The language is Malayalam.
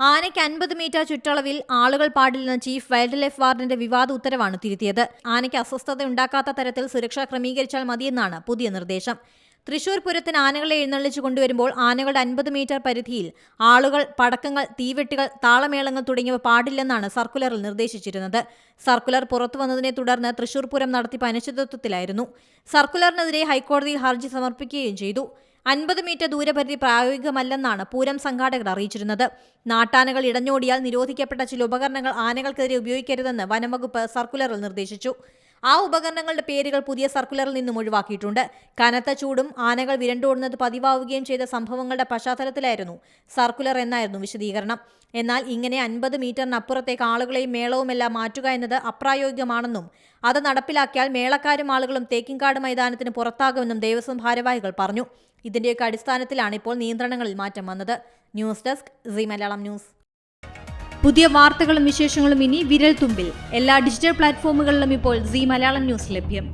ആനയ്ക്ക് അൻപത് മീറ്റർ ചുറ്റളവിൽ ആളുകൾ പാടില്ലെന്ന് ചീഫ് വൈൽഡ് ലൈഫ് വാർഡിന്റെ വിവാദ ഉത്തരവാണ് തിരുത്തിയത്. ആനയ്ക്ക് അസ്വസ്ഥത ഉണ്ടാക്കാത്ത തരത്തിൽ സുരക്ഷ ക്രമീകരിച്ചാൽ മതിയെന്നാണ് പുതിയ നിർദ്ദേശം. തൃശൂർ പൂരത്തിന് ആനകളെ എഴുന്നള്ളിച്ചു കൊണ്ടുവരുമ്പോൾ ആനകളുടെ അൻപത് മീറ്റർ പരിധിയിൽ ആളുകൾ പടക്കങ്ങൾ തീവെട്ടികൾ താളമേളങ്ങൾ തുടങ്ങിയവ പാടില്ലെന്നാണ് സർക്കുലറിൽ നിർദ്ദേശിച്ചിരുന്നത്. സർക്കുലർ പുറത്തു വന്നതിനെ തുടർന്ന് തൃശൂർ പൂരം നടത്തിപ്പ് അനിശ്ചിതത്വത്തിലായിരുന്നു. സർക്കുലറിനെതിരെ ഹൈക്കോടതിയിൽ ഹർജി സമർപ്പിക്കുകയും ചെയ്തു. അൻപത് മീറ്റർ ദൂരപരിധി പ്രായോഗികമല്ലെന്നാണ് പൂരം സംഘാടകർ അറിയിച്ചിരുന്നത്. നാട്ടാനകൾ ഇടഞ്ഞോടിയാൽ നിരോധിക്കപ്പെട്ട ചില ഉപകരണങ്ങൾ ആനകൾക്കെതിരെ ഉപയോഗിക്കരുതെന്ന് വനംവകുപ്പ് സർക്കുലറിൽ നിർദ്ദേശിച്ചു. ആ ഉപകരണങ്ങളുടെ പേരുകൾ പുതിയ സർക്കുലറിൽ നിന്നും ഒഴിവാക്കിയിട്ടുണ്ട്. കനത്ത ചൂടും ആനകൾ വിരണ്ടോടുന്നത് പതിവാവുകയും ചെയ്ത സംഭവങ്ങളുടെ പശ്ചാത്തലത്തിലായിരുന്നു സർക്കുലർ എന്നായിരുന്നു വിശദീകരണം. എന്നാൽ ഇങ്ങനെ അൻപത് മീറ്ററിനപ്പുറത്തേക്ക് ആളുകളെയും മേളവുമെല്ലാം മാറ്റുക എന്നത് അപ്രായോഗികമാണെന്നും അത് നടപ്പിലാക്കിയാൽ മേളക്കാരും ആളുകളും തേക്കിൻകാട് മൈതാനത്തിന് പുറത്താകുമെന്നും ദേവസ്വം ഭാരവാഹികൾ പറഞ്ഞു. ഇതിന്റെയൊക്കെ അടിസ്ഥാനത്തിലാണ് ഇപ്പോൾ നിയന്ത്രണങ്ങളിൽ മാറ്റം വന്നത്. News desk C Malayalam news. പുതിയ വാർത്തകളും വിശേഷങ്ങളും ഇനി വിരൽ തുമ്പിൽ എല്ലാ ഡിജിറ്റൽ പ്ലാറ്റ്ഫോമുകളിലും ഇപ്പോൾ സി മലയാളം ന്യൂസ് ലഭ്യം.